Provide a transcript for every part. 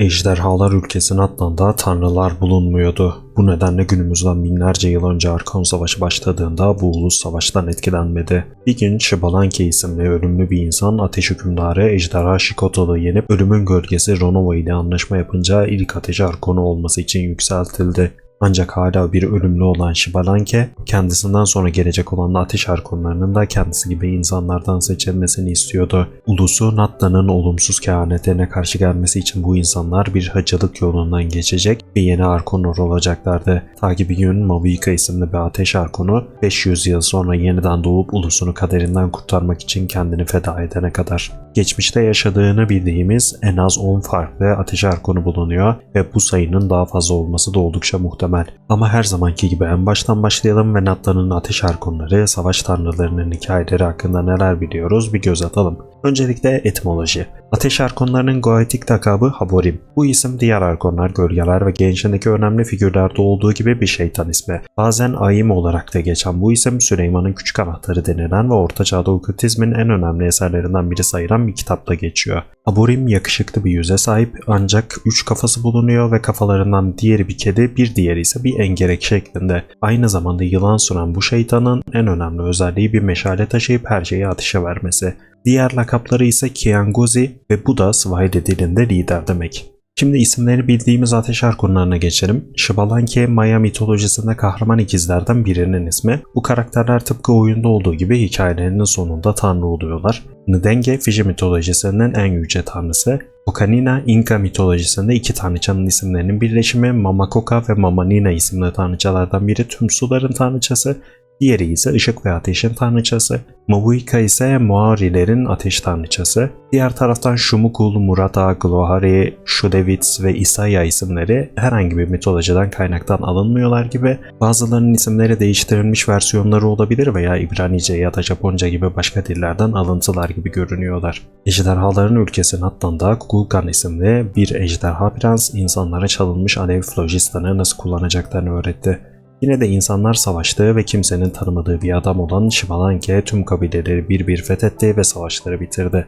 Ejderhalar ülkesine Atlan'da tanrılar bulunmuyordu. Bu nedenle günümüzden binlerce yıl önce Arkon Savaşı başladığında bu ulus savaştan etkilenmedi. Bir gün Shibalanki isimli ölümlü bir insan ateş hükümdarı Ejderha Shikoto'yu yenip ölümün gölgesi Ronova ile anlaşma yapınca ilk ateş Arkon'u olması için yükseltildi. Ancak hala bir ölümlü olan Shibalanke, kendisinden sonra gelecek olan ateş arkonlarının da kendisi gibi insanlardan seçilmesini istiyordu. Ulusu Natta'nın olumsuz kehanetlerine karşı gelmesi için bu insanlar bir hacılık yolundan geçecek ve yeni arkonlar olacaklardı. Ta ki bir gün Mavuika isimli bir ateş arkonu 500 yıl sonra yeniden doğup ulusunu kaderinden kurtarmak için kendini feda edene kadar. Geçmişte yaşadığını bildiğimiz en az 10 farklı ateş arkonu bulunuyor ve bu sayının daha fazla olması da oldukça muhtemel. Ama her zamanki gibi en baştan başlayalım ve Natta'nın ateş arkonları, savaş tanrılarının hikayeleri hakkında neler biliyoruz bir göz atalım. Öncelikle etimoloji. Ateş arkonlarının goetik lakabı Haborim. Bu isim diğer arkonlar, gölgeler ve gençliğindeki önemli figürlerde olduğu gibi bir şeytan ismi. Bazen Aim olarak da geçen bu isim Süleyman'ın küçük anahtarı denilen ve Orta Çağ'da okültizmin en önemli eserlerinden biri sayılan bir kitapta geçiyor. Haborim yakışıklı bir yüze sahip ancak üç kafası bulunuyor ve kafalarından diğeri bir kedi, bir diğeri ise bir engerek şeklinde. Aynı zamanda yılan süren bu şeytanın en önemli özelliği bir meşale taşıyıp her şeyi ateşe vermesi. Diğer lakapları ise Kiangozi ve bu da Swahili dilinde lider demek. Şimdi isimleri bildiğimiz ateş arkonlarına geçelim. Shibalanke Maya mitolojisinde kahraman ikizlerden birinin ismi. Bu karakterler tıpkı oyunda olduğu gibi hikayelerinin sonunda tanrı oluyorlar. Ndenge Fiji mitolojisinin en yüce tanrısı. Okanina Inka mitolojisinde iki tanrıçanın isimlerinin birleşimi. Mamakoka ve Mamanina isimli tanrıçalardan biri tüm suların tanrıçası. Diğeri ise ışık ve ateşin tanrıçası. Mavuika ise Moarilerin ateş tanrıçası. Diğer taraftan Shumukul, Murata, Glohari, Shudevitz ve Isaiah isimleri herhangi bir mitolojiden kaynaktan alınmıyorlar gibi bazılarının isimleri değiştirilmiş versiyonları olabilir veya İbranice ya da Japonca gibi başka dillerden alıntılar gibi görünüyorlar. Ejderhaların ülkesi Nattan'da Kukulkan isimli bir ejderha prens insanlara çalınmış alev flojistanı nasıl kullanacaklarını öğretti. Yine de insanlar savaştığı ve kimsenin tanımadığı bir adam olan Shivalanke tüm kabileleri bir bir fethetti ve savaşları bitirdi.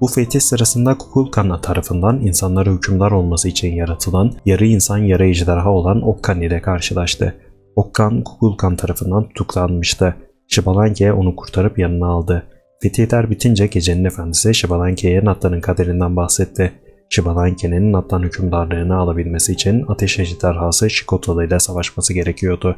Bu fetih sırasında Kukulkan tarafından insanlara hükümdar olması için yaratılan yarı insan yarı ejderha olan Okkan ile karşılaştı. Okkan Kukulkan tarafından tutuklanmıştı. Shibalanke onu kurtarıp yanına aldı. Fetihler bitince gecenin efendisi Shibalanke'ye Natta'nın kaderinden bahsetti. Shibalanke'nin Nattan hükümdarlığını alabilmesi için ateş ejderhası Shikotalı ile savaşması gerekiyordu.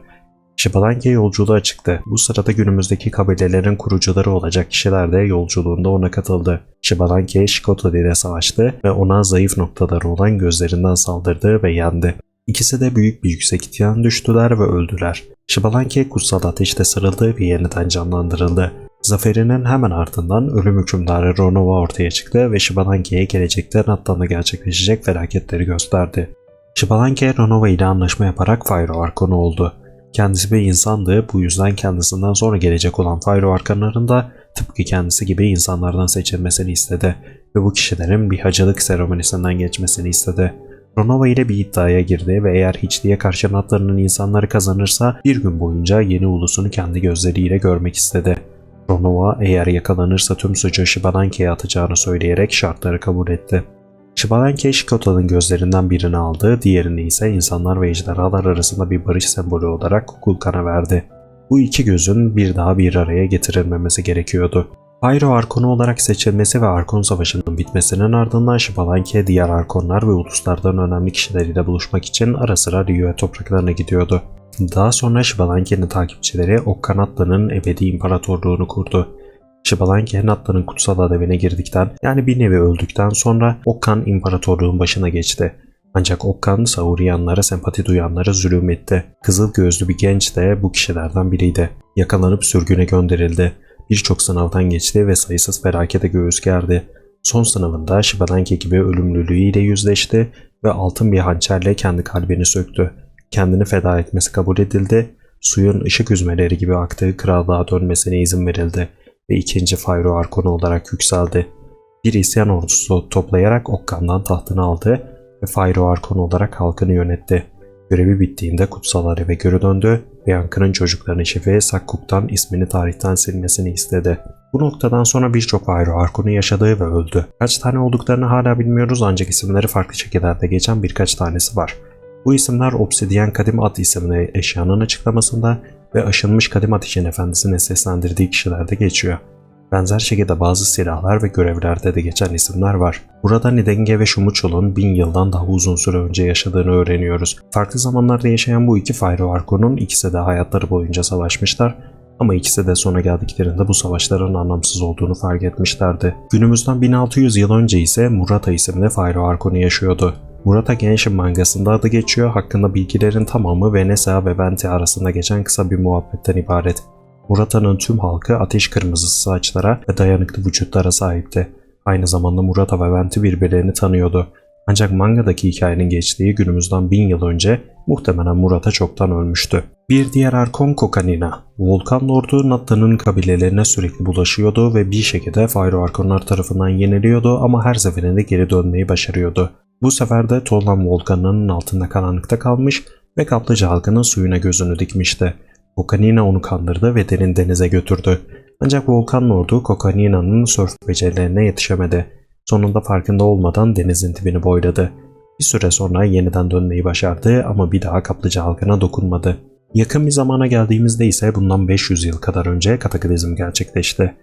Shibalanke yolculuğa çıktı. Bu sırada günümüzdeki kabilelerin kurucuları olacak kişiler de yolculuğunda ona katıldı. Shibalanke Shikotalı ile savaştı ve ona zayıf noktaları olan gözlerinden saldırdı ve yendi. İkisi de büyük bir yüksek ityan düştüler ve öldüler. Shibalanke kutsal ateşte sarıldı ve yeniden canlandırıldı. Zaferinin hemen ardından ölüm hükümdarı Ronova ortaya çıktı ve Shibalanke'ye gelecekte Nattan'da gerçekleşecek felaketleri gösterdi. Shibalanke Ronova ile anlaşma yaparak Fyro Arkon'u oldu. Kendisi bir insandı, bu yüzden kendisinden sonra gelecek olan Fyro Arkanların da tıpkı kendisi gibi insanlardan seçilmesini istedi ve bu kişilerin bir hacılık seremonisinden geçmesini istedi. Ronova ile bir iddiaya girdi ve eğer hiçliğe karşı Nattan'ın insanları kazanırsa bir gün boyunca yeni ulusunu kendi gözleriyle görmek istedi. Ronova eğer yakalanırsa tüm suçu Shibalanke'ye atacağını söyleyerek şartları kabul etti. Shibalanke Shikota'nın gözlerinden birini aldı, diğerini ise insanlar ve ejderhalar arasında bir barış sembolü olarak Kukulkan'a verdi. Bu iki gözün bir daha bir araya getirilmemesi gerekiyordu. Pyro Arkonu olarak seçilmesi ve Arkon Savaşı'nın bitmesinin ardından Shibalanke diğer Arkonlar ve uluslardan önemli kişileriyle buluşmak için ara sıra Ryue topraklarına gidiyordu. Daha sonra Shibalanke'nin takipçileri Okkanatlı'nın ebedi imparatorluğunu kurdu. Shibalanke Natta'nın kutsal adevine girdikten yani bir nevi öldükten sonra Okkan imparatorluğun başına geçti. Ancak Okkan Sauriyanlara sempati duyanlara zulüm etti. Kızıl gözlü bir genç de bu kişilerden biriydi. Yakalanıp sürgüne gönderildi. Birçok sınavdan geçti ve sayısız felakete göğüs gerdi. Son sınavında Shibalanke gibi ölümlülüğüyle yüzleşti ve altın bir hançerle kendi kalbini söktü. Kendini feda etmesi kabul edildi, suyun ışık üzmeleri gibi aktığı krallığa dönmesine izin verildi ve ikinci Fyro Arkon olarak yükseldi. Bir isyan ordusu toplayarak Okkan'dan tahtını aldı ve Fyro Arkon olarak halkını yönetti. Görevi bittiğinde kutsal eve geri döndü ve Yankı'nın çocuklarını şifreye Sakkuk'tan ismini tarihten silmesini istedi. Bu noktadan sonra birçok ayrı Arkon'u yaşadığı ve öldü. Kaç tane olduklarını hala bilmiyoruz ancak isimleri farklı şekillerde geçen birkaç tanesi var. Bu isimler Obsidian Kadim At isimli eşyanın açıklamasında ve aşınmış Kadim Ateşin Efendisi'ne seslendirdiği kişilerde geçiyor. Benzer şekilde bazı silahlar ve görevlerde de geçen isimler var. Burada Nidenge ve Şumuçul'un bin yıldan daha uzun süre önce yaşadığını öğreniyoruz. Farklı zamanlarda yaşayan bu iki Fyro Arkon'un ikisi de hayatları boyunca savaşmışlar ama ikisi de sona geldiklerinde bu savaşların anlamsız olduğunu fark etmişlerdi. Günümüzden 1600 yıl önce ise Murata isimli Fyro Arkon'u yaşıyordu. Murata Genshin mangasında adı geçiyor, hakkında bilgilerin tamamı Venesa ve Venti arasında geçen kısa bir muhabbetten ibaret. Murata'nın tüm halkı ateş kırmızısı saçlara ve dayanıklı vücutlara sahipti. Aynı zamanda Murata ve Venti birbirlerini tanıyordu. Ancak mangadaki hikayenin geçtiği günümüzden bin yıl önce muhtemelen Murata çoktan ölmüştü. Bir diğer Arkon Kokanina, Volkan Lordu Natta'nın kabilelerine sürekli bulaşıyordu ve bir şekilde Fyro Arkonlar tarafından yeniliyordu ama her seferinde geri dönmeyi başarıyordu. Bu sefer de Tolan volkanının altında karanlıkta kalmış ve kaplıca halkının suyuna gözünü dikmişti. Kokanina onu kandırdı ve derin denize götürdü. Ancak Volkan Lordu Kokanina'nın sörf becerilerine yetişemedi. Sonunda farkında olmadan denizin dibini boyladı. Bir süre sonra yeniden dönmeyi başardı ama bir daha kaplıca halkına dokunmadı. Yakın bir zamana geldiğimizde ise bundan 500 yıl kadar önce kataklizm gerçekleşti.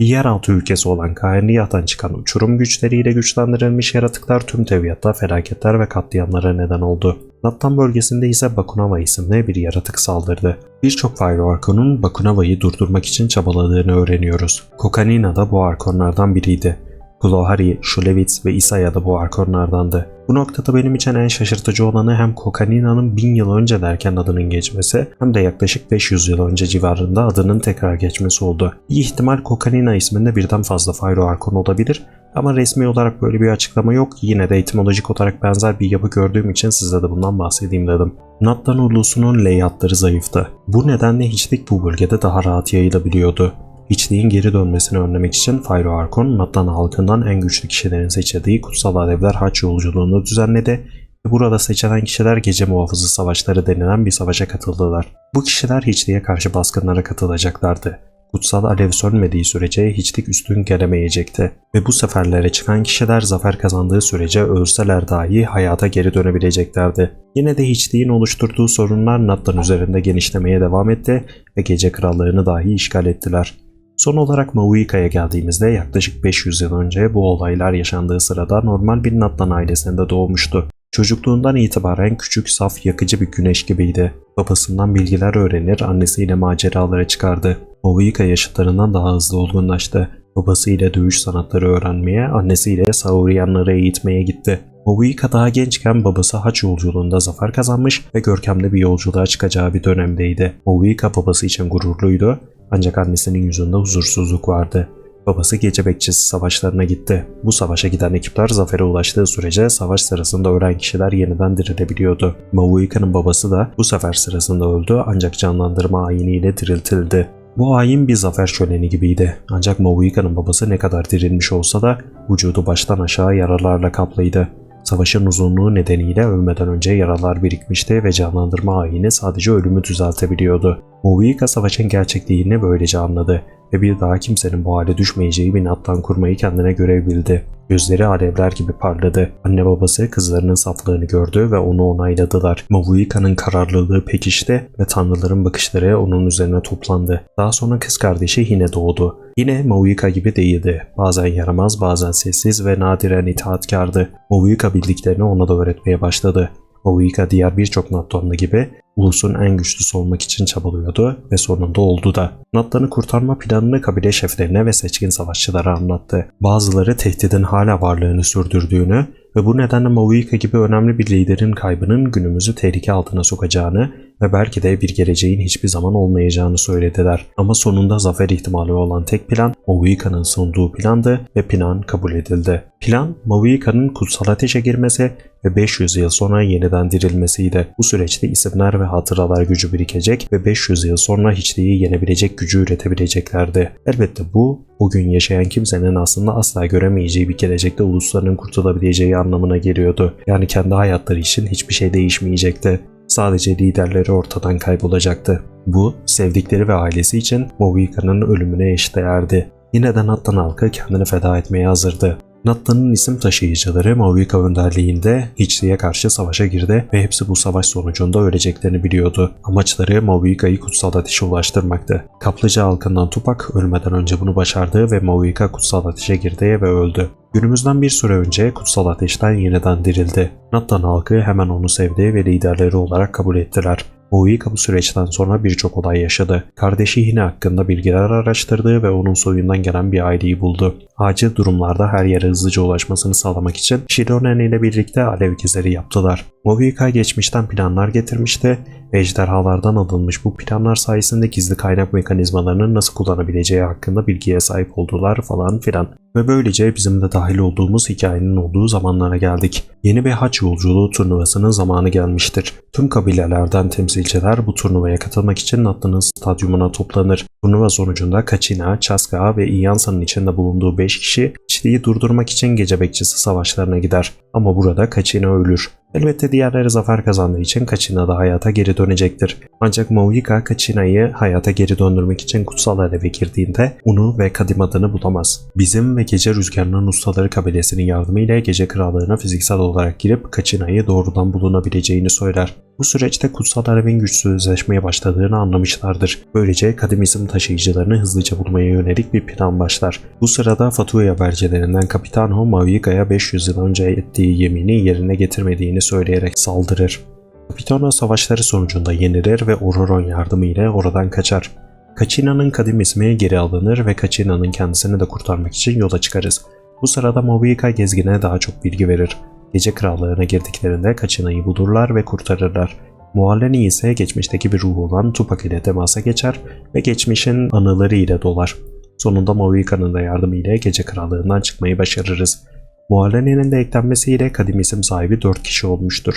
Bir yeraltı ülkesi olan Kainiyat'tan çıkan uçurum güçleriyle güçlendirilmiş yaratıklar tüm teviyatta felaketler ve katliamlara neden oldu. Nattan bölgesinde ise Bakunava isimli bir yaratık saldırdı. Birçok Fyro Arkon'un Bakunava'yı durdurmak için çabaladığını öğreniyoruz. Kokanina da bu arkonlardan biriydi. Kulohari, Shulevitz ve Isaya da bu arkonlardandı. Bu noktada benim için en şaşırtıcı olanı hem Kokanina'nın 1000 yıl önce derken adının geçmesi hem de yaklaşık 500 yıl önce civarında adının tekrar geçmesi oldu. İyi ihtimal Kokanina isminde birden fazla Fyro Arkon olabilir ama resmi olarak böyle bir açıklama yok. Yine de etimolojik olarak benzer bir yapı gördüğüm için size de bundan bahsedeyim dedim. Nattan ulusunun leyatları zayıftı. Bu nedenle hiçlik bu bölgede daha rahat yayılabiliyordu. Hiçliğin geri dönmesini önlemek için Fyro Arkon, Nattan halkından en güçlü kişilerin seçildiği kutsal alevler haç yolculuğunu düzenledi ve burada seçilen kişiler gece muhafızı savaşları denilen bir savaşa katıldılar. Bu kişiler hiçliğe karşı baskınlara katılacaklardı. Kutsal alev sönmediği sürece hiçlik üstün gelemeyecekti ve bu seferlere çıkan kişiler zafer kazandığı sürece ölseler dahi hayata geri dönebileceklerdi. Yine de hiçliğin oluşturduğu sorunlar Nattan üzerinde genişlemeye devam etti ve gece krallığını dahi işgal ettiler. Son olarak Mauika'ya geldiğimizde yaklaşık 500 yıl önce bu olaylar yaşandığı sırada normal bir Natlan ailesinde doğmuştu. Çocukluğundan itibaren küçük, saf, yakıcı bir güneş gibiydi. Babasından bilgiler öğrenir, annesiyle maceralara çıkardı. Mauika yaşıtlarından daha hızlı olgunlaştı. Babasıyla dövüş sanatları öğrenmeye, annesiyle Saurianları eğitmeye gitti. Mauika daha gençken babası haç yolculuğunda zafer kazanmış ve görkemli bir yolculuğa çıkacağı bir dönemdeydi. Mauika babası için gururluydu ancak annesinin yüzünde huzursuzluk vardı. Babası gece bekçisi savaşlarına gitti. Bu savaşa giden ekipler zafere ulaştığı sürece savaş sırasında ölen kişiler yeniden dirilebiliyordu. Mauika'nın babası da bu sefer sırasında öldü ancak canlandırma ayiniyle diriltildi. Bu ayin bir zafer şöleni gibiydi. Ancak Mauika'nın babası ne kadar dirilmiş olsa da vücudu baştan aşağı yaralarla kaplıydı. Savaşın uzunluğu nedeniyle ölmeden önce yaralar birikmişti ve canlandırma ayini sadece ölümü düzeltebiliyordu. Moviika savaşın gerçekliğini böylece anladı ve bir daha kimsenin bu hale düşmeyeceği bir nattan kurmayı kendine görev bildi. Gözleri alevler gibi parladı. Anne babası kızlarının saflığını gördü ve onu onayladılar. Movuika'nın kararlılığı pekişti ve tanrıların bakışları onun üzerine toplandı. Daha sonra kız kardeşi Hine doğdu. Yine Movuika gibi değildi. Bazen yaramaz, bazen sessiz ve nadiren itaatkardı. Movuika bildiklerini ona da öğretmeye başladı. Movuika diğer birçok Nattonlu gibi ulusun en güçlüsü olmak için çabalıyordu ve sonunda oldu da. Natlan'ı kurtarma planını kabile şeflerine ve seçkin savaşçılara anlattı. Bazıları tehdidin hala varlığını sürdürdüğünü ve bu nedenle Mavuika gibi önemli bir liderin kaybının günümüzü tehlike altına sokacağını ve belki de bir geleceğin hiçbir zaman olmayacağını söylediler. Ama sonunda zafer ihtimali olan tek plan Mavuika'nın sunduğu plandı ve plan kabul edildi. Plan Mavuika'nın kutsal ateşe girmesi ve 500 yıl sonra yeniden dirilmesiydi. Bu süreçte isimler ve hatıralar gücü birikecek ve 500 yıl sonra hiçliği yenebilecek gücü üretebileceklerdi. Elbette bu, bugün yaşayan kimsenin aslında asla göremeyeceği bir gelecekte ulusların kurtulabileceği anlamına geliyordu. Yani kendi hayatları için hiçbir şey değişmeyecekti. Sadece liderleri ortadan kaybolacaktı. Bu, sevdikleri ve ailesi için Movika'nın ölümüne eşdeğerdi. Yine de Nattan halkı kendini feda etmeye hazırdı. Natta'nın isim taşıyıcıları Mauvika önderliğinde Hiçli'ye karşı savaşa girdi ve hepsi bu savaş sonucunda öleceklerini biliyordu. Amaçları Mauvika'yı kutsal ateşe ulaştırmaktı. Kaplıca halkından Tupak ölmeden önce bunu başardı ve Mauvika kutsal ateşe girdi ve öldü. Günümüzden bir süre önce kutsal ateşten yeniden dirildi. Nattan halkı hemen onu sevdi ve liderleri olarak kabul ettiler. Moika bu süreçten sonra birçok olay yaşadı. Kardeşi Hine hakkında bilgiler araştırdı ve onun soyundan gelen bir aileyi buldu. Acil durumlarda her yere hızlıca ulaşmasını sağlamak için Shironen ile birlikte alev gezeri yaptılar. Moika geçmişten planlar getirmişti ejderhalardan alınmış bu planlar sayesinde gizli kaynak mekanizmalarını nasıl kullanabileceği hakkında bilgiye sahip oldular falan filan. Ve böylece bizim de dahil olduğumuz hikayenin olduğu zamanlara geldik. Yeni bir haç yolculuğu turnuvasının zamanı gelmiştir. Tüm kabilelerden temsilciler bu turnuvaya katılmak için Natlı'nın stadyumuna toplanır. Turnuva sonucunda Kaçina, Chaska ve Iyansa'nın içinde bulunduğu 5 kişi Çiğli'yi durdurmak için gece bekçisi savaşlarına gider. Ama burada Kaçina ölür. Elbette diğerleri zafer kazandığı için Kaçina da hayata geri dönecektir. Ancak Moika Kaçina'yı hayata geri döndürmek için kutsal aleve girdiğinde onu ve kadim adını bulamaz. Bizim ve gece rüzgarının ustaları kabilesinin yardımıyla gece krallığına fiziksel olarak girip Kaçina'yı doğrudan bulunabileceğini söyler. Bu süreçte kutsal alevin güçsüzleşmeye başladığını anlamışlardır. Böylece kadim isim taşıyıcılarını hızlıca bulmaya yönelik bir plan başlar. Bu sırada Fatuya habercilerinden Kapitano Maviga'ya 500 yıl önce ettiği yemini yerine getirmediğini söyleyerek saldırır. Kapitano savaşları sonucunda yenilir ve Ororon yardımı ile oradan kaçar. Kaçina'nın kadim ismi geri alınır ve Kaçina'nın kendisini de kurtarmak için yola çıkarız. Bu sırada Movica gezgine daha çok bilgi verir. Gece krallığına girdiklerinde Kaçina'yı bulurlar ve kurtarırlar. Mualleni ise geçmişteki bir ruh olan Tupak ile temasa geçer ve geçmişin anıları ile dolar. Sonunda Movica'nın da yardımıyla gece krallığından çıkmayı başarırız. Mualleni'nin de eklenmesiyle kadim isim sahibi 4 kişi olmuştur.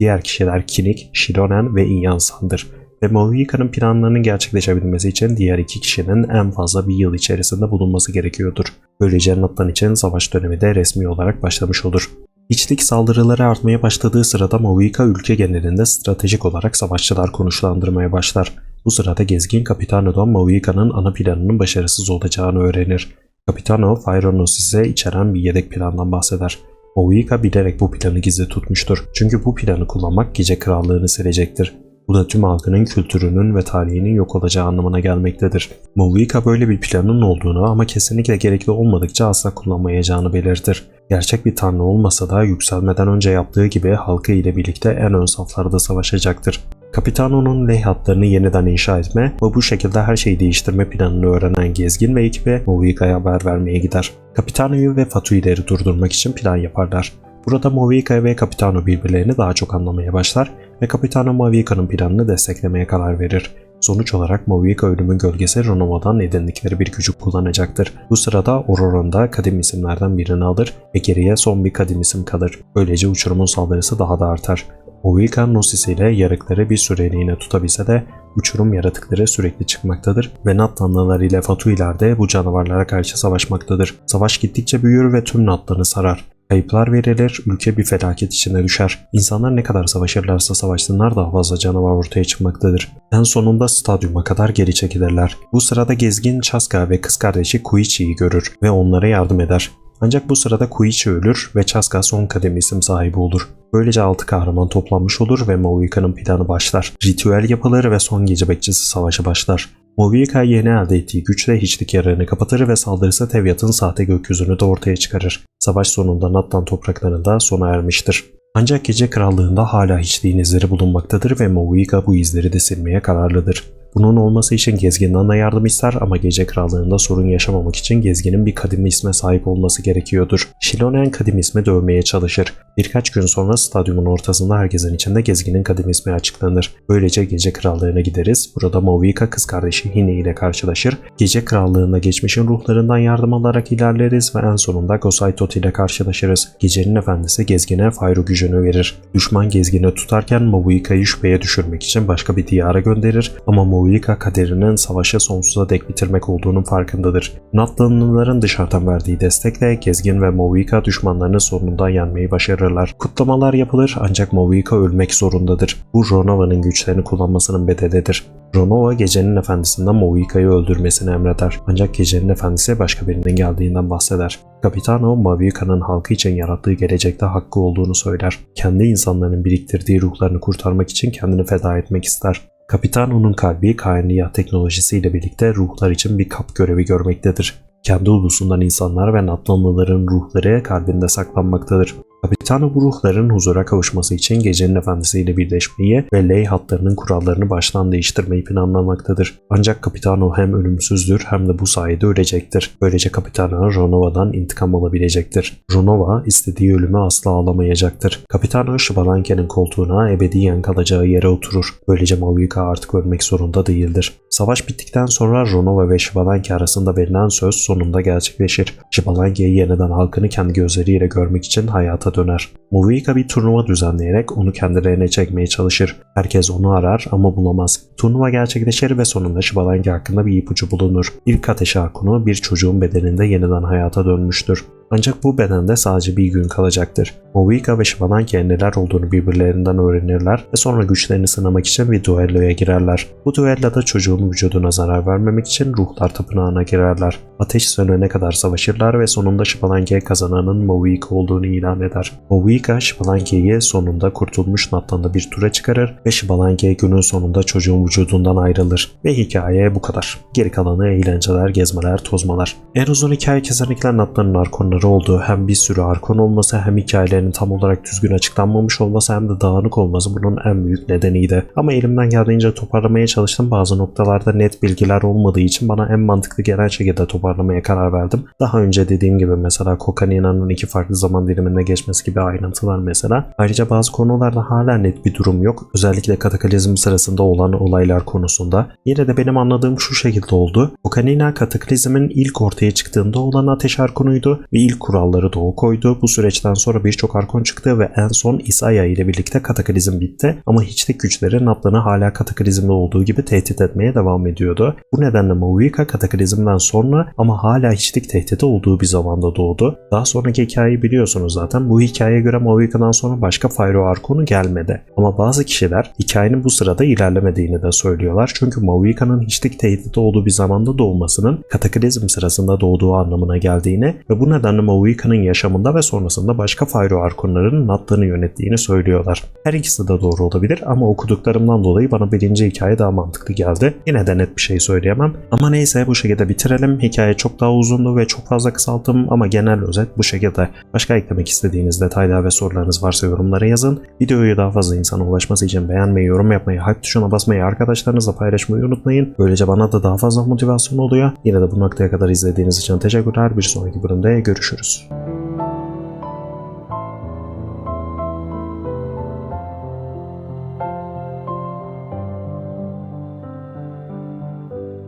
Diğer kişiler Kinik, Shironen ve Inyansan'dır. Ve Movica'nın planlarının gerçekleşebilmesi için diğer iki kişinin en fazla bir yıl içerisinde bulunması gerekiyordur. Böylece Nathan için savaş dönemi de resmi olarak başlamış olur. İçlik saldırıları artmaya başladığı sırada Movica ülke genelinde stratejik olarak savaşçılar konuşlandırmaya başlar. Bu sırada gezgin Capitano'dan Movica'nın ana planının başarısız olacağını öğrenir. Capitano, Fyronosis'e içeren bir yedek plandan bahseder. Movica bilerek bu planı gizli tutmuştur. Çünkü bu planı kullanmak gece krallığını silecektir. Bu da tüm halkının kültürünün ve tarihinin yok olacağı anlamına gelmektedir. Movica böyle bir planın olduğunu ama kesinlikle gerekli olmadıkça asla kullanmayacağını belirtir. Gerçek bir tanrı olmasa da yükselmeden önce yaptığı gibi halkı ile birlikte en ön saflarda savaşacaktır. Capitano'nun leh hatlarını yeniden inşa etme ve bu şekilde her şeyi değiştirme planını öğrenen gezgin ve ekibe Movica'ya haber vermeye gider. Capitano'yu ve Fatui'leri durdurmak için plan yaparlar. Burada Movica ve Capitano birbirlerini daha çok anlamaya başlar ve Capitano Movica'nın planını desteklemeye karar verir. Sonuç olarak Movica ölümün gölgesi Ronova'dan edindikleri bir gücü kullanacaktır. Bu sırada Auroron da kadim isimlerden birini alır ve geriye son bir kadim isim kalır. Böylece uçurumun saldırısı daha da artar. Movica Gnosis ile yarıkları bir süreliğine tutabilse de uçurum yaratıkları sürekli çıkmaktadır ve Nat tanrıları ile Fatuiler de bu canavarlara karşı savaşmaktadır. Savaş gittikçe büyür ve tüm Natları sarar. Kayıplar verilir, ülke bir felaket içine düşer. İnsanlar ne kadar savaşırlarsa savaşsınlar daha fazla canavar ortaya çıkmaktadır. En sonunda stadyuma kadar geri çekilirler. Bu sırada gezgin Chaska ve kız kardeşi Kuichi'yi görür ve onlara yardım eder. Ancak bu sırada Kuichi ölür ve Chaska son kademi isim sahibi olur. Böylece altı kahraman toplanmış olur ve Movica'nın planı başlar. Ritüel yapılır ve son gece bekçisi savaşı başlar. Movica yeni elde ettiği güçle hiçlik yarığını kapatır ve saldırısı Tevyat'ın sahte gökyüzünü de ortaya çıkarır. Savaş sonunda Nattan topraklarında sona ermiştir. Ancak gece krallığında hala hiçliğin izleri bulunmaktadır ve Movica bu izleri de silmeye kararlıdır. Bunun olması için gezginden de yardım ister ama gece krallığında sorun yaşamamak için gezginin bir kadim isme sahip olması gerekiyordur. Shilonen kadim ismi dövmeye çalışır. Birkaç gün sonra stadyumun ortasında herkesin içinde gezginin kadim ismi açıklanır. Böylece gece krallığına gideriz. Burada Movica kız kardeşi Hine ile karşılaşır. Gece krallığında geçmişin ruhlarından yardım alarak ilerleriz ve en sonunda Gosai Tot ile karşılaşırız. Gecenin efendisi gezgine Fyro gücünü verir. Düşman gezgini tutarken Movica'yı şüpheye düşürmek için başka bir diyara gönderir ama Moika kaderinin savaşı sonsuza dek bitirmek olduğunun farkındadır. Natlanlıların dışarıdan verdiği destekle Gezgin ve Moika düşmanlarını sonunda yenmeyi başarırlar. Kutlamalar yapılır ancak Moika ölmek zorundadır. Bu Ronova'nın güçlerini kullanmasının bedelidir. Ronova gecenin efendisinden Moika'yı öldürmesini emreder. Ancak gecenin efendisi başka birinin geldiğinden bahseder. Capitano, Moika'nın halkı için yarattığı gelecekte hakkı olduğunu söyler. Kendi insanların biriktirdiği ruhlarını kurtarmak için kendini feda etmek ister. Capitano'nun kalbi kainiyat teknolojisiyle birlikte ruhlar için bir kap görevi görmektedir. Kendi ulusundan insanlar ve Natlanlıların ruhları kalbinde saklanmaktadır. Capitano bu ruhların huzura kavuşması için gecenin efendisiyle birleşmeyi ve ley hatlarının kurallarını baştan değiştirmeyi planlamaktadır. Ancak Capitano hem ölümsüzdür hem de bu sayede ölecektir. Böylece Capitano Ronova'dan intikam alabilecektir. Ronova istediği ölümü asla alamayacaktır. Capitano Şibalanke'nin koltuğuna ebediyen kalacağı yere oturur. Böylece Mavica artık ölmek zorunda değildir. Savaş bittikten sonra Ronova ve Şibalanke arasında verilen söz sonunda gerçekleşir. Şibalanke'yi yeniden halkını kendi gözleriyle görmek için hayata döner. Movica bir turnuva düzenleyerek onu kendilerine çekmeye çalışır. Herkes onu arar ama bulamaz. Turnuva gerçekleşir ve sonunda Şibalanke hakkında bir ipucu bulunur. İlk ateş arkunu bir çocuğun bedeninde yeniden hayata dönmüştür. Ancak bu bedende sadece bir gün kalacaktır. Movica ve Şibalanke neler olduğunu birbirlerinden öğrenirler ve sonra güçlerini sınamak için bir duelloya girerler. Bu düelloda çocuğun vücuduna zarar vermemek için ruhlar tapınağına girerler. Ateş sönene kadar savaşırlar ve sonunda Şibalanke kazananın Movica olduğunu ilan eder. Movica Şibalanke'yi sonunda kurtulmuş Natlan'da bir tura çıkarır ve Şibalanke günün sonunda çocuğun vücudundan ayrılır. Ve hikaye bu kadar. Geri kalanı eğlenceler, gezmeler, tozmalar. En uzun hikaye kesinlikle Natlan'ın arkonları olduğu hem bir sürü arkon olması hem hikayelerinin tam olarak düzgün açıklanmamış olması hem de dağınık olması bunun en büyük nedeniydi. Ama elimden geldiğince toparlamaya çalıştım. Bazı noktalarda net bilgiler olmadığı için bana en mantıklı gelen şekilde toparlamaya karar verdim. Daha önce dediğim gibi mesela Kokanina'nın iki farklı zaman diliminde geçmesi gibi ayrıntılar mesela. Ayrıca bazı konularda hala net bir durum yok. Özellikle kataklizm sırasında olan olaylar konusunda. Yine de benim anladığım şu şekilde oldu. Kokanina kataklizmin ilk ortaya çıktığında olan ateş arkonuydu ve ilk kuralları da o koydu. Bu süreçten sonra birçok arkon çıktı ve en son Isaiah ile birlikte kataklizm bitti. Ama hiçlik güçleri Naplan'ı hala kataklizmde olduğu gibi tehdit etmeye devam ediyordu. Bu nedenle Mavica kataklizmden sonra ama hala hiçlik tehdidi olduğu bir zamanda doğdu. Daha sonraki hikayeyi biliyorsunuz zaten. Bu hikayeye göre Mavica'dan sonra başka Fyro arkonu gelmedi. Ama bazı kişiler hikayenin bu sırada ilerlemediğini de söylüyorlar. Çünkü Mavica'nın hiçlik tehdidi olduğu bir zamanda doğmasının kataklizm sırasında doğduğu anlamına geldiğini ve bu nedenle Mavica'nın yaşamında ve sonrasında başka Fyro arkonların Natlan'ı yönettiğini söylüyorlar. Her ikisi de doğru olabilir ama okuduklarımdan dolayı bana birinci hikaye daha mantıklı geldi. Yine de net bir şey söyleyemem. Ama neyse bu şekilde bitirelim. Hikaye çok daha uzundu ve çok fazla kısalttım ama genel özet bu şekilde. Başka eklemek istediğiniz detaylar ve sorularınız varsa yorumlara yazın. Videoyu daha fazla insana ulaşması için beğenmeyi, yorum yapmayı, hype tuşuna basmayı, arkadaşlarınızla paylaşmayı unutmayın. Böylece bana da daha fazla motivasyon oluyor. Yine de bu noktaya kadar izlediğiniz için teşekkürler. Bir sonraki bölümde görüşürüz.